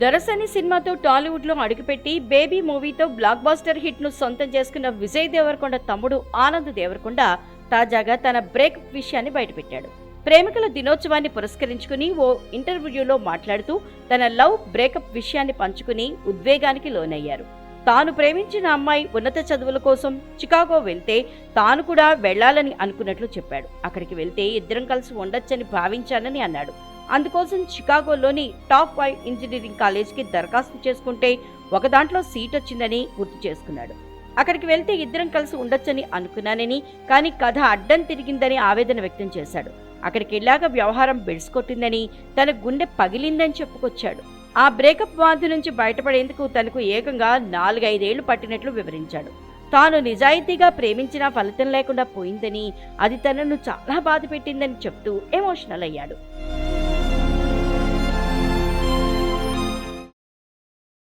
దరసని సినిమాతో టాలీవుడ్లో అడుగుపెట్టి బేబీ మూవీతో బ్లాక్ బాస్టర్ హిట్ను సొంతం చేసుకున్న విజయ్ దేవరకొండ తమ్ముడు ఆనంద్ దేవరకొండ తాజాగా తన బ్రేక్ విషయాన్ని బయటపెట్టాడు. ప్రేమికుల దినోత్సవాన్ని పురస్కరించుకుని ఓ ఇంటర్వ్యూలో మాట్లాడుతూ తన లవ్ బ్రేకప్ విషయాన్ని పంచుకుని ఉద్వేగానికి లోనయ్యారు. తాను ప్రేమించిన అమ్మాయి ఉన్నత చదువుల కోసం చికాగో వెళ్తే తాను కూడా వెళ్ళాలని అనుకున్నట్లు చెప్పాడు. అక్కడికి వెళ్తే ఇద్దరం కలిసి ఉండొచ్చని భావించానని అన్నాడు. అందుకోసం చికాగోలోని టాప్ ఫైవ్ ఇంజనీరింగ్ కాలేజ్కి దరఖాస్తు చేసుకుంటే ఒక దాంట్లో సీట్ వచ్చిందని గుర్తు చేసుకున్నాడు. అక్కడికి వెళ్తే ఇద్దరం కలిసి ఉండొచ్చని అనుకున్నానని కానీ కథ అడ్డం తిరిగిందని ఆవేదన వ్యక్తం చేశాడు. అక్కడికి వెళ్ళాక వ్యవహారం బెడిసికొట్టిందని తన గుండె పగిలిందని చెప్పుకొచ్చాడు. ఆ బ్రేకప్ బాధ నుంచి బయటపడేందుకు తనకు ఏకంగా నాలుగైదేళ్ళు పట్టినట్లు వివరించాడు. తాను నిజాయితీగా ప్రేమించినా ఫలితం లేకుండా పోయిందని అది తనను చాలా బాధ పెట్టిందని చెప్తూ ఎమోషనల్ అయ్యాడు.